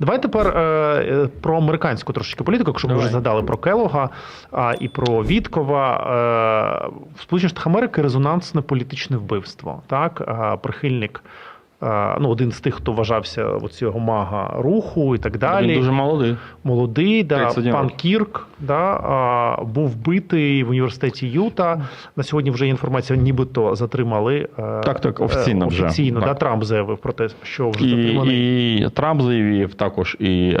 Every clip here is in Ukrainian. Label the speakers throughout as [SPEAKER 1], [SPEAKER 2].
[SPEAKER 1] Давай тепер е, про американську трошечки політику, якщо ми вже згадали про Келога а, і про Віткова. Е, в Сполучених Штатах Америки резонансне політичне вбивство. Так, прихильник. Е, Ну, один з тих, хто вважався цього мага руху і так далі.
[SPEAKER 2] Він дуже молодий.
[SPEAKER 1] Молодий, да, пан. Кірк да, був вбитий в університеті Юта. На сьогодні вже є інформація, нібито затримали. е,
[SPEAKER 2] Так, так, офіційно
[SPEAKER 1] е,
[SPEAKER 2] вже.
[SPEAKER 1] Офіційно,
[SPEAKER 2] Так.
[SPEAKER 1] Да, Трамп заявив про те, що вже
[SPEAKER 2] І,
[SPEAKER 1] затриманий.
[SPEAKER 2] і Трамп заявив також і е,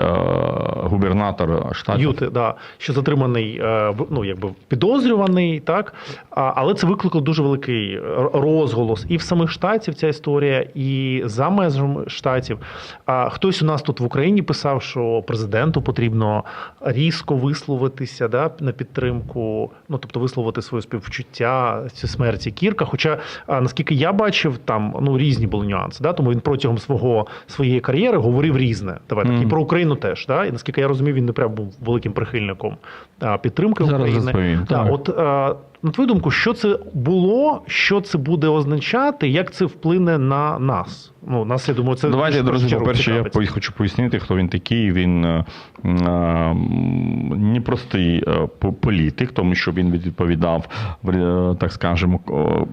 [SPEAKER 2] губернатор штату.
[SPEAKER 1] Юти, да, що затриманий, е, ну якби підозрюваний, так але це викликало дуже великий розголос і в самих штатів ця історія, і за межами штатів. А хтось у нас тут в Україні писав, що президенту потрібно різко висловитися да, на підтримку, ну тобто висловити своє співчуття смерті Кірка. Хоча, наскільки я бачив, там ну різні були нюанси. Да, тому він протягом свого своєї кар'єри говорив різне. Давай так, і про Україну теж. Да? І наскільки я розумію, він не прям був великим прихильником підтримки
[SPEAKER 2] Зараз
[SPEAKER 1] України. Да, от е, на твою думку, що це було, що це буде означати, як це вплине на нас? Ну, нас, я думаю, це
[SPEAKER 2] Давайте, друзі, по-перше, я хочу пояснити, хто він такий. Він е, е, непростий е, по- політик, тому що він відповідав, е, так скажемо, е,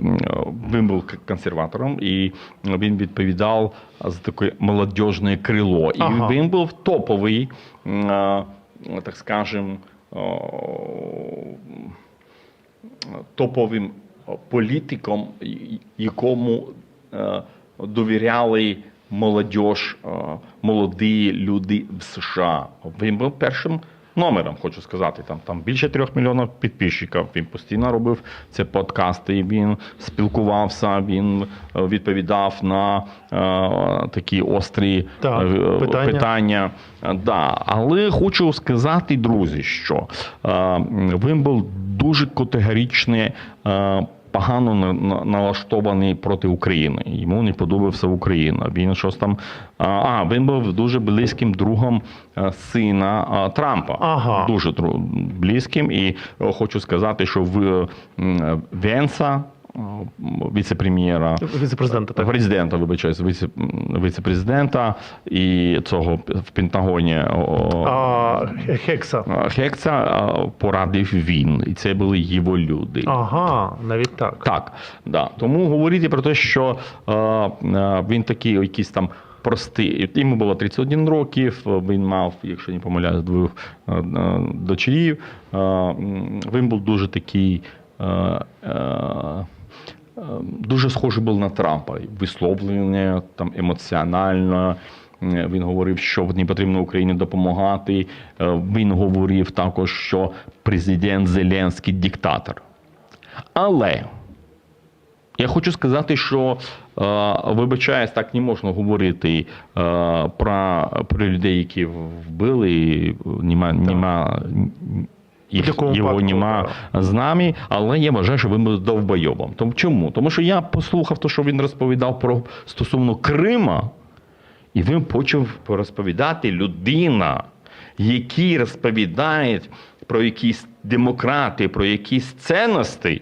[SPEAKER 2] він був консерватором, і він відповідав за таке молодіжне крило. І
[SPEAKER 1] Ага.
[SPEAKER 2] він був топовий, е, так скажемо, топовим політиком, якому е, довіряли молодіж, е, молоді люди в США. Він був першим номером, хочу сказати. Там, там більше трьох мільйонів підписчиків. Він постійно робив ці подкасти, він спілкувався, він е, відповідав на е, такі острі е,
[SPEAKER 1] питання.
[SPEAKER 2] питання. Е, Да. Але хочу сказати, друзі, що е, він був дуже категорічне. Е, Погано на- на- налаштований проти України. Йому не подобався Україна. Він щось там. а, А, він був дуже близьким другом е, сина е, Трампа.
[SPEAKER 1] Ага.
[SPEAKER 2] Дуже близьким. І е, хочу сказати, що в е, Венса, е, віце-прем'єра,
[SPEAKER 1] Віце-президента, так.
[SPEAKER 2] Президента, вибачаюсь, віце, віце-президента і цього в Пентагоні
[SPEAKER 1] А, Хекса.
[SPEAKER 2] Хекса порадив він, і це були його люди.
[SPEAKER 1] Ага, навіть так.
[SPEAKER 2] Так, да. тому говорити про те, що е, е, він такий якийсь там. Простий, йому було 31 років, він мав, якщо не помиляюсь, двох е, е, дочерів. Е, Він був дуже такий, е, е, е, дуже схожий був на Трампа. Висловлення там емоціонально. Він говорив, що не потрібно Україні допомагати. Е, Він говорив також, що президент Зеленський диктатор. Але я хочу сказати, що е, вибачаюсь, так не можна говорити е, про, про людей, які вбили. Нема, нема їх, його нема з нами, але я вважаю, що він був довбойовим. Тому чому? Тому що я послухав те, що він розповідав про стосовно Крима, і він почав розповідати людина, які розповідають про якісь демократи, про якісь цінності.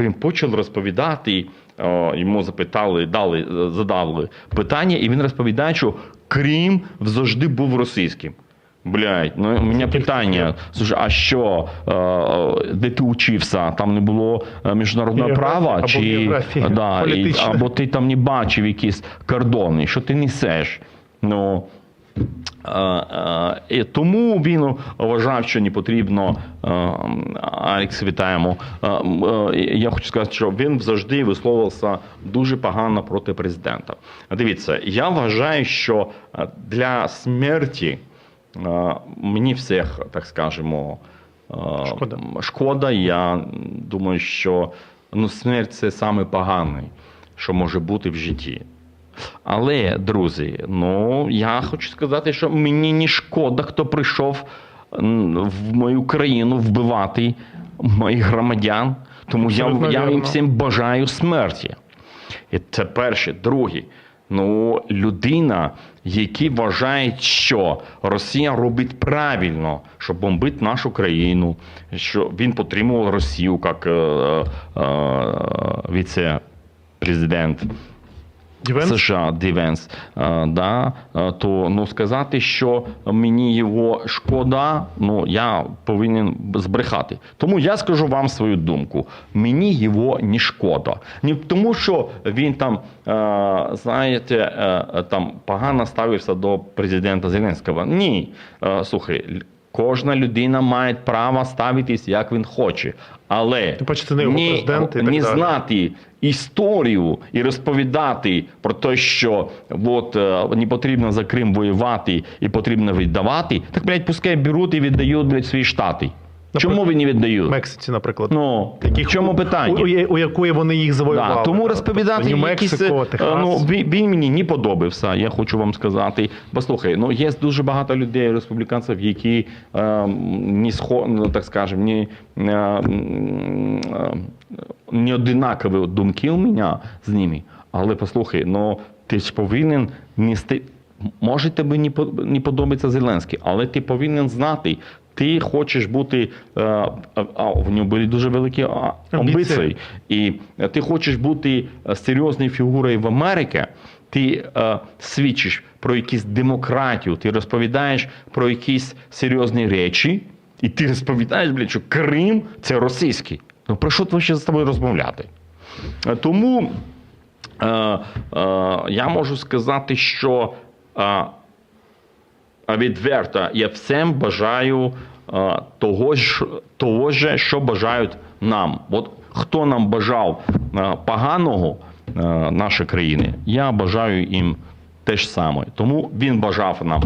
[SPEAKER 2] Він почав розповідати, о, йому запитали, дали, задали питання, і він розповідає, що Крим завжди був російським. Блядь, ну у мене питання. Слушай, а що, е, де ти учився? Там не було е, міжнародного права?
[SPEAKER 1] або
[SPEAKER 2] Чи, да, і, або ти там не бачив якісь кордони? Що ти несеш? Ну, Е, і тому він вважав, що не потрібно. Алекс, вітаємо. Я хочу сказати, що він завжди висловився дуже погано проти президента. Дивіться, я вважаю, що для смерті мені всіх, так скажемо,
[SPEAKER 1] Шкода.
[SPEAKER 2] шкода. Я думаю, що ну, смерть це саме погане, що може бути в житті. Але, друзі, ну я хочу сказати, що мені не шкода, хто прийшов в мою країну вбивати моїх громадян. Тому я, я їм всім бажаю смерті. І це перше. Друге, ну людина, які вважають, що Росія робить правильно, що бомбить нашу країну, що він підтримував Росію як е, е, віце-президент
[SPEAKER 1] Дівенс?
[SPEAKER 2] США Дівенс, да, то ну сказати, що мені його шкода, ну я повинен збрехати. Тому я скажу вам свою думку. Мені його не шкода. Не тому, що він там, знаєте, е, там погано ставився до президента Зеленського. Ні, Е, слухай. Кожна людина має право ставитись, як він хоче. Але
[SPEAKER 1] не
[SPEAKER 2] ні,
[SPEAKER 1] президент і так
[SPEAKER 2] не знати історію і розповідати про те, що от, е, не потрібно за Крим воювати і потрібно віддавати, так, блядь, пускай беруть і віддають блядь, свої штати. Чому ви не віддають?
[SPEAKER 1] Мексиці, наприклад.
[SPEAKER 2] Ну, в чому питання?
[SPEAKER 1] У, у, у якої вони їх завоювали.
[SPEAKER 2] Да, тому розповідати
[SPEAKER 1] Тобто,
[SPEAKER 2] якісь,
[SPEAKER 1] Нью-Мексико,
[SPEAKER 2] е, ну, він, він мені не подобався, я хочу вам сказати. Послухай, ну є дуже багато людей, республіканців, які е, не схо, ну, так скажемо, не, е, е, не одинакові думки у мене з ними. Але послухай, ну ти ж повинен нести. Може тобі не подобається Зеленський, але ти повинен знати. Ти хочеш бути, е, а, а в нього були дуже великі
[SPEAKER 1] Амбіції.
[SPEAKER 2] І е, ти хочеш бути е, серйозною фігурою в Америці, ти е, свідчиш про якусь демократію, ти розповідаєш про якісь серйозні речі, і ти розповідаєш, блядь, що Крим це російський. Ну про що тут ще з тобою розмовляти? Тому е, е, я можу сказати, що е, відверто я всім бажаю е, того ж, того ж, що бажають нам. От хто нам бажав е, поганого е, нашої країни, я бажаю їм те ж саме. Тому він бажав нам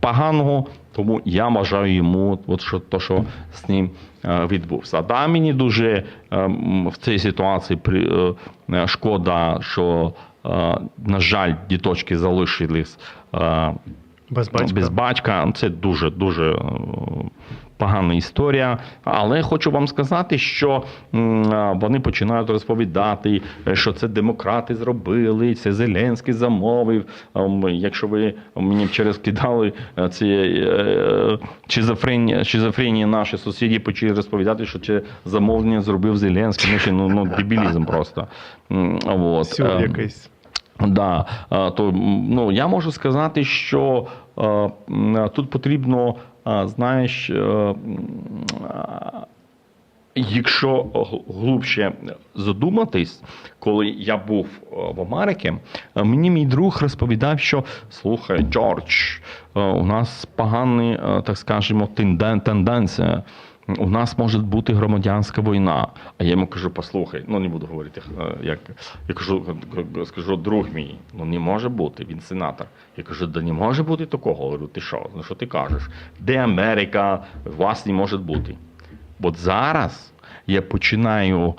[SPEAKER 2] поганого, тому я бажаю йому от що, то, що з ним відбувся. Да, мені дуже в цій ситуації шкода, що, на жаль, діточки залишились. Е,
[SPEAKER 1] Без батька.
[SPEAKER 2] без батька. Це дуже дуже е, погана історія. Але хочу вам сказати, що вони починають розповідати, е, що це демократи зробили, це Зеленський замовив. Ем, Якщо ви мені вчора скидали е, ці е, шизофренії наші сусіди почали розповідати, що це замовлення зробив Зеленський. Ну, ще, ну, ну дебілізм просто. М, От.
[SPEAKER 1] Сюр
[SPEAKER 2] Ем,
[SPEAKER 1] якийсь.
[SPEAKER 2] Да, е, то ну я можу сказати, що е, тут потрібно, е, знаєш, е, е, якщо глубше задуматись, коли я був е, в Америці, е, мені мій друг розповідав, що слухай, Джордж, е, у нас погані, е, так скажемо, тенденція. У нас може бути громадянська війна. А я йому кажу: послухай, ну не буду говорити, е, як я кажу, скажу, друг мій, ну не може бути, він сенатор. Я кажу, да не може бути такого. Говорю, ти що? Ну що ти кажеш? Де Америка? Вас не може бути. От зараз я починаю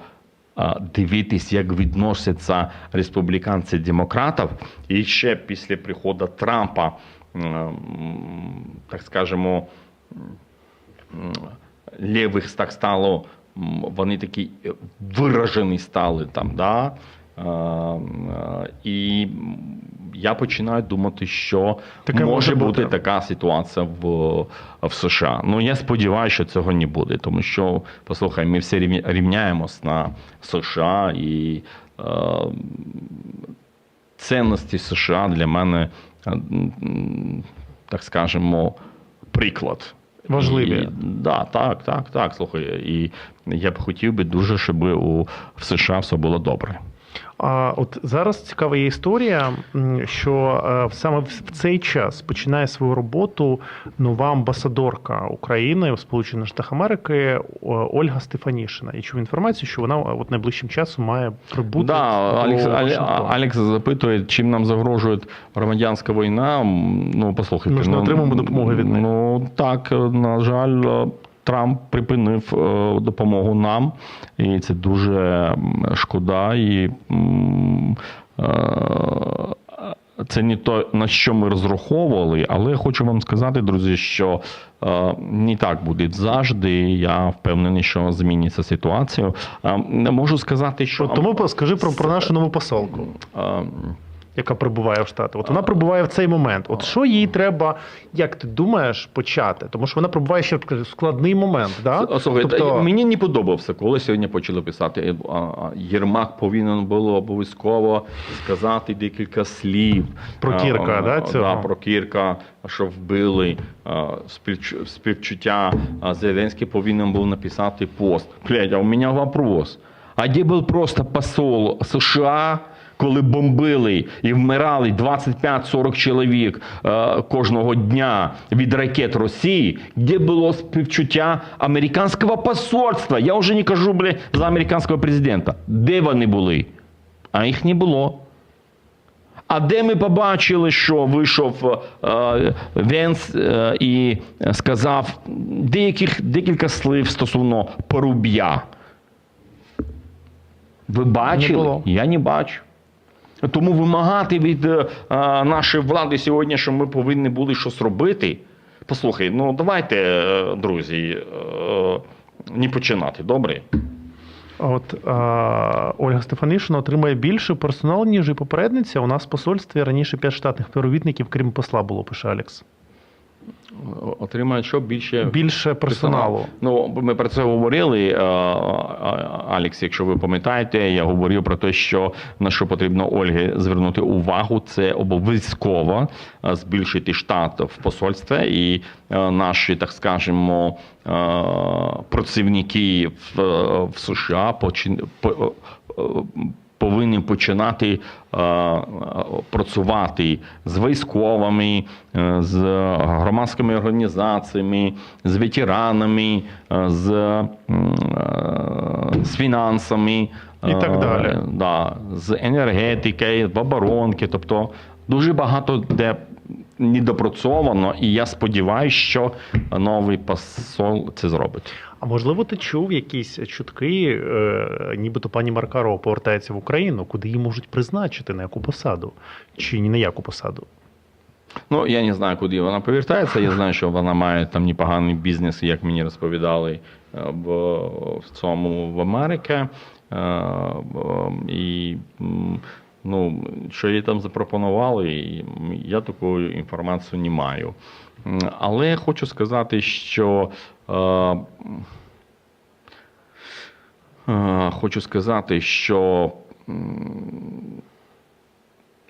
[SPEAKER 2] а, дивитись, як відносяться республіканці демократів, і ще після приходу Трампа, так скажемо, лівих так стало, вони такі е, виражені стали там. Да? І я починаю думати, що
[SPEAKER 1] Таке
[SPEAKER 2] може
[SPEAKER 1] бути
[SPEAKER 2] така ситуація в, в США. Ну я сподіваюся, що цього не буде, тому що послухай, ми всі рівня- рівняємось на США і е, цінності США для мене, так скажемо, приклад.
[SPEAKER 1] Важливі.
[SPEAKER 2] І, да, так, так, так. Слухай, і я б хотів би дуже, щоб у в США все було добре.
[SPEAKER 1] А от зараз цікава є історія, що е, саме в цей час починає свою роботу нова амбасадорка України в Сполучених Штатах Америки Ольга Стефанішина. Я чув інформацію, що вона е, от найближчим часом має прибути.
[SPEAKER 2] Да,
[SPEAKER 1] до
[SPEAKER 2] Алекс, Алекс запитує, чим нам загрожує громадянська війна. Ну, послухайте.
[SPEAKER 1] Ми ж не отримуємо допомоги від них.
[SPEAKER 2] Ну так, на жаль, е, Трамп припинив е, допомогу нам, і це дуже шкода. І е, це не то, на що ми розраховували, але я хочу вам сказати, друзі, що е, не так буде завжди. Я впевнений, що зміниться ситуація. Е, не можу сказати, що
[SPEAKER 1] Тому скажи про, про нашу нову посолку.
[SPEAKER 2] Е,
[SPEAKER 1] яка прибуває в Штати. От вона прибуває в цей момент. От що їй треба, як ти думаєш, почати? Тому що вона прибуває ще в складний момент. Да?
[SPEAKER 2] С-
[SPEAKER 1] Тобто-
[SPEAKER 2] мені не подобався, коли сьогодні почали писати. а, Єрмак повинен було обов'язково сказати декілька слів.
[SPEAKER 1] Про Кірка,
[SPEAKER 2] А,
[SPEAKER 1] да, цього?
[SPEAKER 2] Да, про Кірка, що вбили співчуття. Зеленський повинен був написати пост. Блядь, а у мене вопрос. А де був просто посол США? Коли бомбили і вмирали 25-40 чоловік е, кожного дня від ракет Росії, де було співчуття американського посольства? Я вже не кажу бля, за американського президента. Де вони були? А їх не було. А де ми побачили, що вийшов е, Венс е, і сказав деяких, декілька слів стосовно поруб'я? Ви бачили?
[SPEAKER 1] Не було.
[SPEAKER 2] Я не бачу. Тому вимагати від е, е, нашої влади сьогодні, що ми повинні були щось робити. Послухай, ну давайте, е, друзі, е, не починати, добре?
[SPEAKER 1] От а, Ольга Стефанишина отримає більше персоналу, ніж і попередниця. У нас в посольстві раніше п'ять штатних співробітників, крім посла, було, пише Алекс.
[SPEAKER 2] Отримають що більше
[SPEAKER 1] Більше персоналу.
[SPEAKER 2] Ну, ми про це говорили, е, е, Алекс. Якщо ви пам'ятаєте, я говорив про те, що на що потрібно Ольгі звернути увагу, це обов'язково е, збільшити штат в посольстві, і наші, так скажемо, працівники в, США почин- по- повинні починати е, працювати з військовими, е, з громадськими організаціями, з ветеранами, е, з, з фінансами.
[SPEAKER 1] І так далі.
[SPEAKER 2] Да, з енергетики, в оборонки. Тобто дуже багато де недопрацьовано, і я сподіваюся, що новий посол це зробить.
[SPEAKER 1] А можливо, ти чув якісь чутки, е, нібито пані Маркарова повертається в Україну, куди її можуть призначити на яку посаду, чи ні на яку посаду?
[SPEAKER 2] Ну, я не знаю, куди вона повертається. Я знаю, що вона має там непоганий бізнес, як мені розповідали е, в, в цьому в Америці. Е, І м, ну, що їй там запропонували, я такої інформації не маю. Але я хочу сказати, що е, е, хочу сказати, що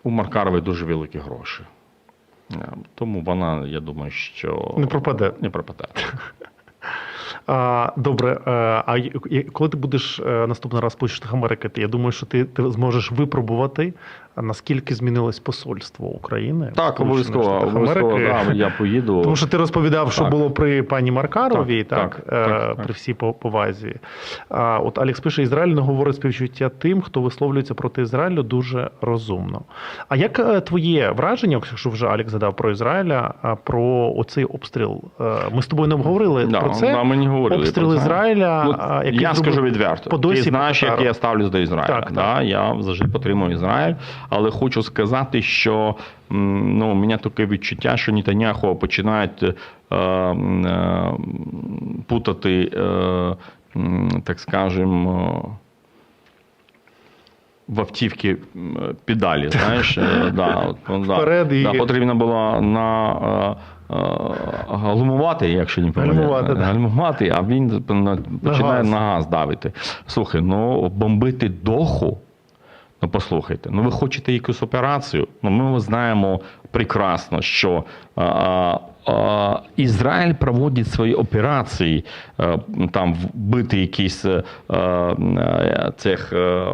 [SPEAKER 2] у Маркарової дуже великі гроші. Е, Тому вона, я думаю, що
[SPEAKER 1] Не пропаде.
[SPEAKER 2] Не пропаде.
[SPEAKER 1] Добре, е, а коли ти будеш е, наступний раз в Сполучених Америки, я думаю, що ти, ти зможеш випробувати, наскільки змінилось посольство України.
[SPEAKER 2] Так, обов'язково, обов'язково да, я поїду.
[SPEAKER 1] Тому що ти розповідав, що
[SPEAKER 2] Так.
[SPEAKER 1] було при пані Маркаровій,
[SPEAKER 2] Так,
[SPEAKER 1] так,
[SPEAKER 2] так,
[SPEAKER 1] е, при всій повазі. А, от Алекс пише: Ізраїль не говорить співчуття тим, хто висловлюється проти Ізраїлю дуже розумно. А як е, твоє враження, якщо вже Алекс задав про Ізраїля, про оцей обстріл? Е, Ми з тобою не обговорили
[SPEAKER 2] Да,
[SPEAKER 1] про це.
[SPEAKER 2] да, ми не говорили
[SPEAKER 1] Обстріл
[SPEAKER 2] про це.
[SPEAKER 1] Ізраїля,
[SPEAKER 2] Ну,
[SPEAKER 1] який
[SPEAKER 2] я скажу відверто. Ти знаєш, як я ставлюсь до Ізраїля.
[SPEAKER 1] Так,
[SPEAKER 2] да?
[SPEAKER 1] так.
[SPEAKER 2] Я завжди підтримую Ізраїль, але хочу сказати, що ну, у мене таке відчуття, що Нетаняху починають е, е, путати, е, так скажемо. В автівки педалі, знаєш, е, да, ну, да. Да, потрібно було на е, е, гальмувати, якщо не помиляюсь.
[SPEAKER 1] Гальмувати, да.
[SPEAKER 2] гальмувати, а він на- починає
[SPEAKER 1] газ.
[SPEAKER 2] на газ давити. Слухай, ну бомбити доху. Ну, послухайте, ну ви хочете якусь операцію? Ну, ми знаємо прекрасно, що а, а, Ізраїль проводить свої операції, а, там вбити якісь а, а, цих а,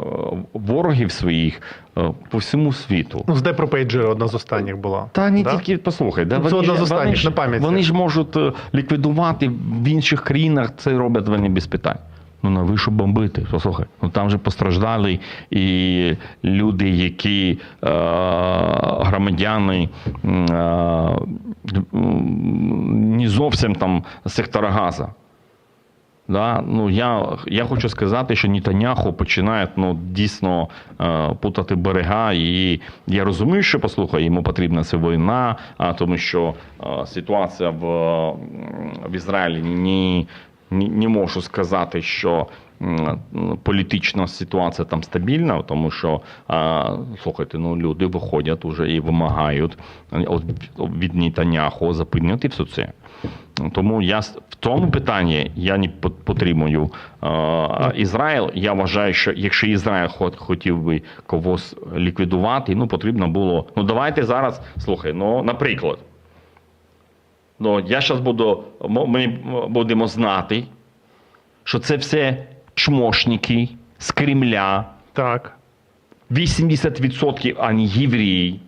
[SPEAKER 2] ворогів своїх а, по всьому світу.
[SPEAKER 1] Ну, з Депро Пейджера одна з останніх була.
[SPEAKER 2] Та не
[SPEAKER 1] Да?
[SPEAKER 2] тільки послухай, да,
[SPEAKER 1] Це одна з останніх,
[SPEAKER 2] вони, ж,
[SPEAKER 1] на пам'яті.
[SPEAKER 2] вони ж можуть е, ліквідувати в інших країнах, це роблять вони без питань. Ну навіщо бомбити? Послухай, ну там же постраждали і люди, які е, громадяни е, не зовсім там сектора Газа. Да? Ну, я, я хочу сказати, що Нітаняху починає ну, дійсно е, путати берега. І я розумію, що послухай, йому потрібна ця війна, а тому що е, ситуація в, в Ізраїлі не, не, можу сказати, що політична ситуація там стабільна, тому що а, слухайте, ну люди виходять уже і вимагають от від Нетаняху зупинити все це. Тому я в цьому питанні я не підтримую е, Ізраїль. Я вважаю, що якщо Ізраїль хот- хотів би когось ліквідувати, ну потрібно було. Ну давайте зараз слухай. Ну, наприклад, ну я зараз буду ми будемо знати, що це все чмошники з Кремля.
[SPEAKER 1] Так.
[SPEAKER 2] 80% ані євреї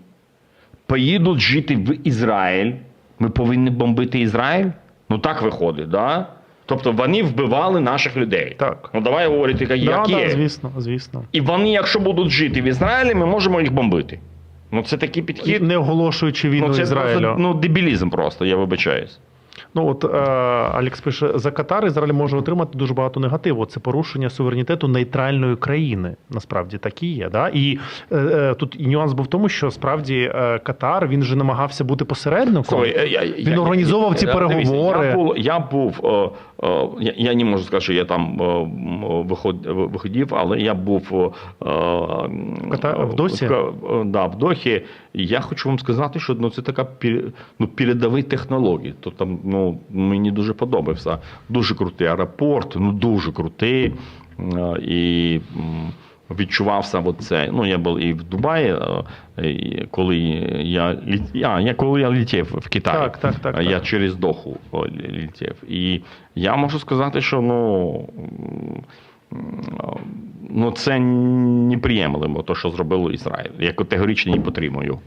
[SPEAKER 2] поїдуть жити в Ізраїль. Ми повинні бомбити Ізраїль? Ну так виходить, да? Тобто вони вбивали наших людей.
[SPEAKER 1] Так.
[SPEAKER 2] Ну давай говорити, як
[SPEAKER 1] Да,
[SPEAKER 2] є.
[SPEAKER 1] да, звісно, звісно.
[SPEAKER 2] І вони, якщо будуть жити в Ізраїлі, ми можемо їх бомбити. Ну це такий підхід.
[SPEAKER 1] Не оголошуючи війну
[SPEAKER 2] ну, це
[SPEAKER 1] Ізраїлю.
[SPEAKER 2] просто ну, дебілізм просто, я вибачаюсь.
[SPEAKER 1] Ну от е, Алекс пише: за Катар Ізраїль може отримати дуже багато негативу. Це порушення суверенітету нейтральної країни. Насправді так і є. Да? І е, е, тут і нюанс був в тому, що справді е, Катар він же намагався бути посередником.
[SPEAKER 2] Слухай, е, я-
[SPEAKER 1] Він
[SPEAKER 2] я-
[SPEAKER 1] організовував ці
[SPEAKER 2] я-
[SPEAKER 1] переговори.
[SPEAKER 2] Я був, я був е, е, я, я не можу сказати, що я там е, м, виход, виходив, але я був е,
[SPEAKER 1] Ката- в Досі?
[SPEAKER 2] В, е, да, в Дохі. Я хочу вам сказати, що ну, це така ну, передові технології. То там ну, мені дуже подобався. Дуже крутий аеропорт, ну дуже крутий. Е, І відчувався оце. Ну, я був і в Дубаї, е, і коли я а, я коли я летів в Китай.
[SPEAKER 1] Так, так, так,
[SPEAKER 2] Я
[SPEAKER 1] так.
[SPEAKER 2] через Доху о, летів. І я можу сказати, що ну. Ну, це неприємлемо, то, що зробило Ізраїль. Я категорично не підтримую.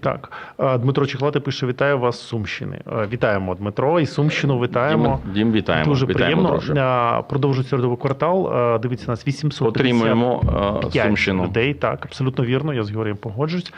[SPEAKER 1] Так, Е, Дмитро Чехлати пише: вітаю вас з Сумщини. Е, Вітаємо, Дмитро, і Сумщину вітаємо.
[SPEAKER 2] Дім, Дім вітаємо.
[SPEAKER 1] Дуже
[SPEAKER 2] вітаємо,
[SPEAKER 1] приємно. Е, Продовжується середовий квартал. Дивіться нас 800
[SPEAKER 2] Отримуємо Сумщину.
[SPEAKER 1] людей. Так, абсолютно вірно. Я з Георгієм погоджуюсь.